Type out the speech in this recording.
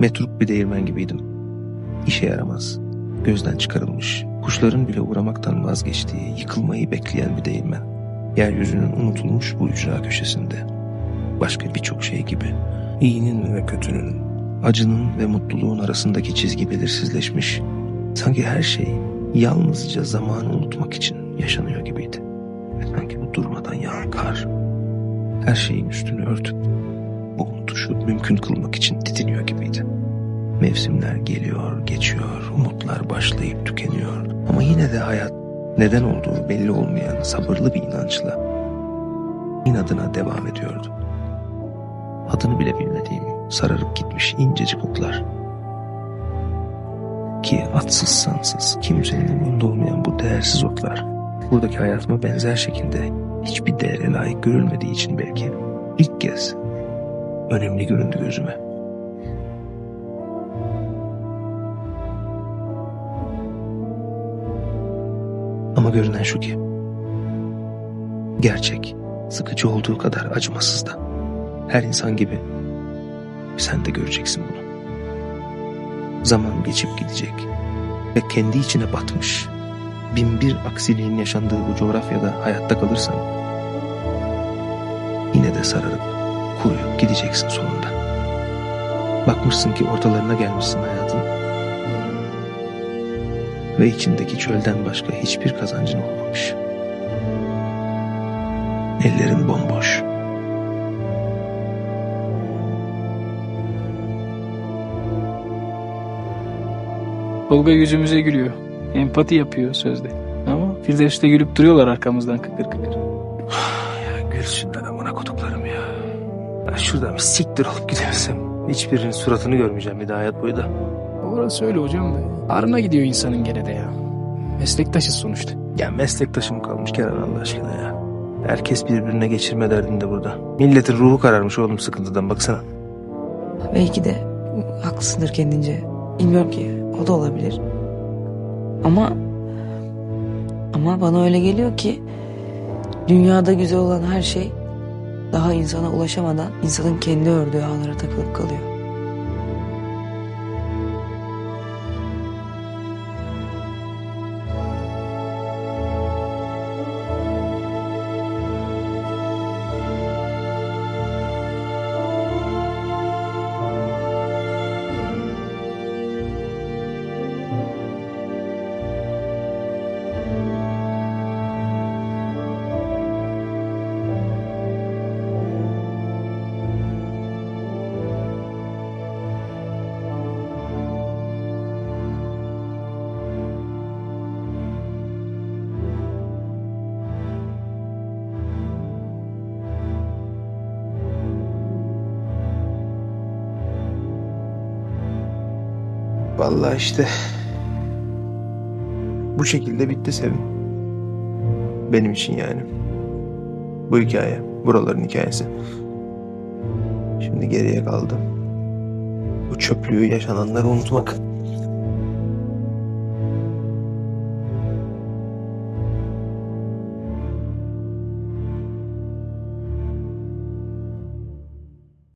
Metruk bir değirmen gibiydim. İşe yaramaz, gözden çıkarılmış, kuşların bile uğramaktan vazgeçtiği, yıkılmayı bekleyen bir değirmen. Yeryüzünün unutulmuş bu ücra köşesinde. Başka birçok şey gibi. İyinin ve kötünün, acının ve mutluluğun arasındaki çizgi belirsizleşmiş. Sanki her şey yalnızca zamanı unutmak için yaşanıyor gibiydi. Ve sanki bu durmadan yağan kar her şeyin üstünü örtüp bu unutuşu mümkün kılmak için didiniyor gibiydi. Mevsimler geliyor, geçiyor, umutlar başlayıp tükeniyor. Ama yine de hayat neden olduğu belli olmayan sabırlı bir inançla inadına devam ediyordu. Adını bile bilmediğim sararıp gitmiş incecik otlar. Ki atsız sansız kimsenin umurunda olmayan bu değersiz otlar buradaki hayatıma benzer şekilde hiçbir değere layık görülmediği için belki ilk kez önemli göründü gözüme. Ama görünen şu ki gerçek sıkıcı olduğu kadar acımasız da. Her insan gibi sen de göreceksin bunu. Zaman geçip gidecek ve kendi içine batmış bin bir aksiliğin yaşandığı bu coğrafyada hayatta kalırsan yine de sararıp kuruyup gideceksin sonunda. Bakmışsın ki ortalarına gelmişsin hayatın ve içindeki çölden başka hiçbir kazancın olmamış. Ellerin bomboş. Tolga yüzümüze gülüyor. Empati yapıyor sözde. Ama Firdevs'te gülüp duruyorlar arkamızdan kıkır kıkır. Ya gülsünler amına koduklarım ya. Ya. Şuradan bir siktir olup gidemesem. Hiçbirinin suratını görmeyeceğim bir daha hayat boyu da. Orası öyle hocam da. Arına gidiyor insanın gene de ya. Meslektaşız sonuçta. Ya meslektaşım kalmış Kenan Allah aşkına ya. Herkes birbirine geçirme derdinde burada. Milletin ruhu kararmış oğlum sıkıntıdan baksana. Belki de haklısındır kendince. Bilmiyorum ki o da olabilir. Ama ama bana öyle geliyor ki dünyada güzel olan her şey daha insana ulaşamadan insanın kendi ördüğü ağlara takılıp kalıyor. Vallahi işte bu şekilde bitti Sevim. Benim için yani. Bu hikaye, buraların hikayesi. Şimdi geriye kaldı. Bu çöplüğü yaşananları unutmak.